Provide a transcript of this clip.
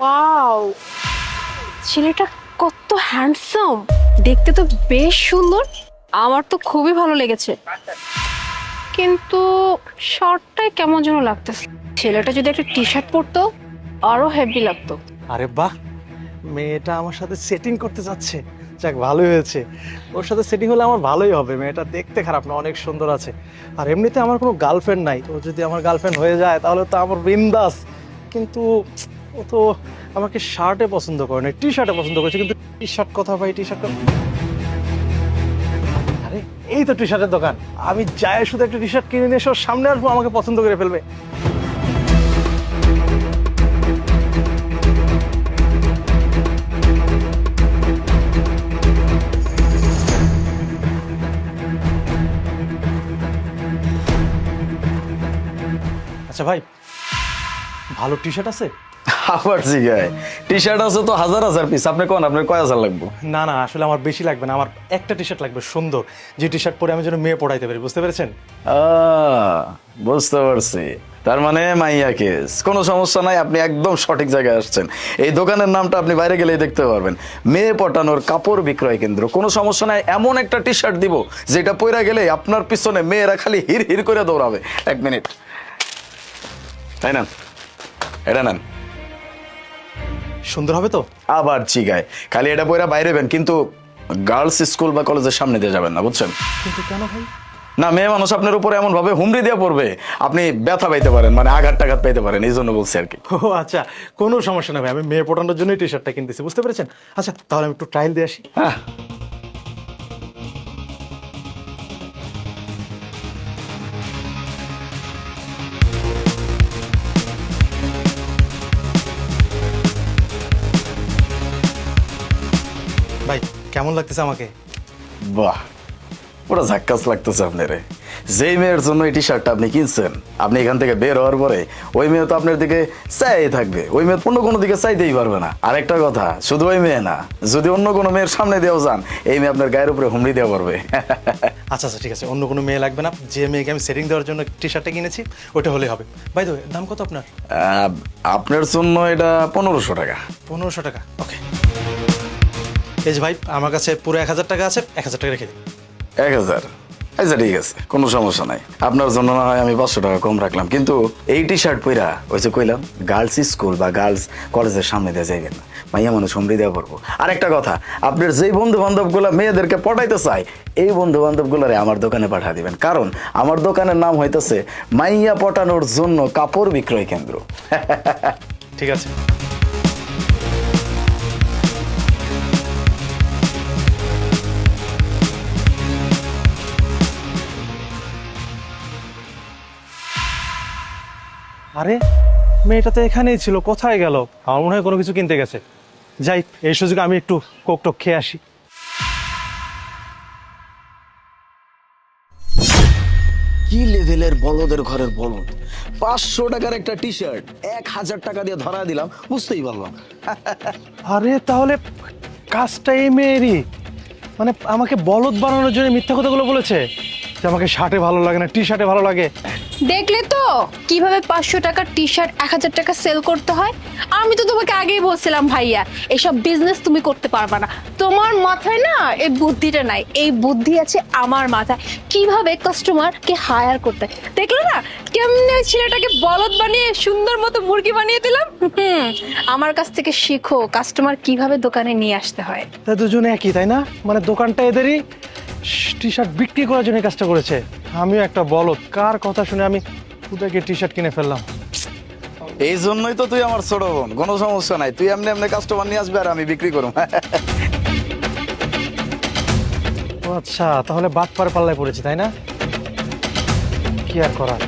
Wow ছেলেটা কত handsome দেখতে তো বেশ সুন্দর। আমার তো খুবই ভালো লেগেছে। কিন্তু শার্টটাই কেমন যেন লাগতেছে। ছেলেটা যদি একটা টি শার্ট পরতো, আরও হেভি লাগতো। আরে বাহ! মেয়েটা আমার সাথে সেটিং করতে যাচ্ছে। যাক, ভালোই হয়েছে। ওর সাথে সেটিং হলে আমার ভালোই হবে। মেয়েটা দেখতে খারাপ না, অনেক সুন্দর আছে। আর এমনিতে আমার কোনো গার্লফ্রেন্ড নাই। ও যদি আমার গার্লফ্রেন্ড হয়ে যায়, তাহলে তো আমার বিন্দাস। কিন্তু ও তো আমাকে শার্টে পছন্দ করে না টি শার্টে পছন্দ করেছে, কিন্তু টি শার্ট কথা ভাই টি শার্ট আরে, এই তো টি শার্টের দোকান। আমি যাই, শুধু একটা টি শার্ট কিনে নিয়ে এসে, সামনে আসব, আমাকে পছন্দ করে ফেলবে। আচ্ছা ভাই, ভালো টি শার্ট আছে? আবার জিগায়। টি শার্ট আছে তো হাজার হাজার পিস আপনি কোন? আপনার কয় হাজার লাগবো? না না আসলে আমার বেশি লাগবে না। আমার একটা টি শার্ট লাগবে সুন্দর। যে টি শার্ট পরে আমি যেন মেয়ে পড়াইতে পারি বুঝতে পেরেছেন? বুঝতে পারছি। তার মানে মাইয়া কেস। কোনো সমস্যা নাই আপনি একদম সঠিক জায়গায় আসছেন। এই দোকানের নামটা আপনি বাইরে গেলেই দেখতে পারবেন। মেয়ে পটানোর কাপড় বিক্রয় কেন্দ্র। কোনো সমস্যা নাই এমন একটা টি শার্ট দিব যেটা পইরা গেলে আপনার পিছনে মেয়েরা খালি হির হির করে দৌড়াবে। এক মিনিট। তাই না এটা নেন। সুন্দর হবে তো? আবার চিগায়। খালি এটা বইরা বাইরে বেন কিন্তু গার্লস স্কুল বা কলেজের সামনে দিয়ে যাবেন না বুঝছেন? কিন্তু কেন ভাই? না মেয়ে মানুষ আপনার উপরে এমন ভাবে হুমড়ি দিয়ে পড়বে আপনি ব্যথা পাইতে পারেন মানে আঘাত টাঘাত পাইতে পারেন এই জন্য বলছি আর কি। ও আচ্ছা কোনো সমস্যা না ভাই আমি মেয়ে পটানোর জন্যই টি শার্টটা কিনতেছি বুঝতে পেরেছেন? আচ্ছা তাহলে আমি একটু ট্রায়াল দিয়ে আসি। হ্যাঁ। কেমন লাগতেছে আমাকে? বাহ পুরো ঝাক্কাস লাগতেছে আপনারে। যেই মেয়ের জন্য এই টি শার্টটা আপনি কিনছেন আপনি এখান থেকে বের হওয়ার পরে ওই মেয়ে তো আপনার দিকে চাই থাকবে। ওই মেয়ে অন্য কোনো দিকে চাইতেই পারবে না। আরেকটা কথা শুধু ওই মেয়ে না যদি অন্য কোনো মেয়ের সামনে দেওয়া যান এই মেয়ে আপনার গায়ের উপরে হুমড়ি দেওয়া পারবে আচ্ছা আচ্ছা ঠিক আছে। অন্য কোনো মেয়ে লাগবে না। যে মেয়েকে আমি সেটিং দেওয়ার জন্য টি শার্টটা কিনেছি ওটা হলেই হবে। ভাই তো দাম কত আপনার? আপনার জন্য এটা পনেরোশো টাকা। পনেরোশো টাকা ওকে এই যে ভাই আমার কাছে পুরো এক হাজার টাকা আছে এক হাজার টাকা রেখে দিন। এক হাজার? আচ্ছা ঠিক আছে কোনো সমস্যা নাই। আপনার জন্য না হয় আমি পাঁচশো টাকা কম রাখলাম কিন্তু এই টি শার্ট পইরা ওই যে কইলাম গার্লস স্কুল বা গার্লস কলেজের সামনে দিয়ে যাইবেন না। মাইয়া মানুষ সমৃদ্ধি দেওয়া পড়ব। আরেকটা কথা আপনার যেই বন্ধু বান্ধবগুলো মেয়েদেরকে পটাইতে চায় এই বন্ধু বান্ধবগুলোরে আমার দোকানে পাঠা দিবেন। কারণ আমার দোকানের নাম হইতেছে মাইয়া পটানোর জন্য কাপড় বিক্রয় কেন্দ্র। ঠিক আছে। আরে মেয়েটা তো এখানেই ছিল কোথায় গেল? আমার মনে হয় কোনো কিছু কিনতে গেছে। যাই এই সুযোগে আমি একটু কোক টোক খেয়ে আসি। কি লেভেলের বলদের ঘরের বলদ? পাঁচশো টাকার একটা টি শার্ট এক হাজার টাকা দিয়ে ধরা দিলাম বুঝতেই পারলাম। আরে তাহলে কাজটা এই মেয়েরই। মানে আমাকে বলদ বানানোর জন্য মিথ্যা কথাগুলো বলেছে যে আমাকে শার্টে ভালো লাগে না টি শার্টে ভালো লাগে। দেখলে তো? কীভাবে পাঁচশো টাকার টি শার্ট এক হাজার টাকা সেল করতে হয়? আমি তো তোমাকে আগেই বলছিলাম, ভাইয়া, এসব বিজনেস তুমি করতে পারবে না। তোমার মাথায় না এই বুদ্ধিটা নাই। এই বুদ্ধি আছে আমার মাথায়। কীভাবে কাস্টমারকে হায়ার করতে। দেখলে না? কেমনে ছেলেটাকে বলদ বানিয়ে, সুন্দর মতো মুরগি বানিয়ে দিলাম? আমার কাছ থেকে শিখো কাস্টমার কীভাবে দোকানে নিয়ে আসতে হয়। তা দুজনে একই, তাই না? মানে দোকানটা এদেরই টি শার্ট বিক্রি করার জন্য এই কাজটা করেছে। আমিও একটা বলো কার কথা শুনে আমি উদয়কে টি শার্ট কিনে ফেললাম? এই জন্যই তো তুই আমার ছোট বোন। কোনো সমস্যা নাই। তুই এমনি এমনি কাস্টমার নিয়ে আসবি আর আমি বিক্রি করব। আচ্ছা তাহলে বাদ পার পাল্লায় পড়েছি তাই না? কি আর করার?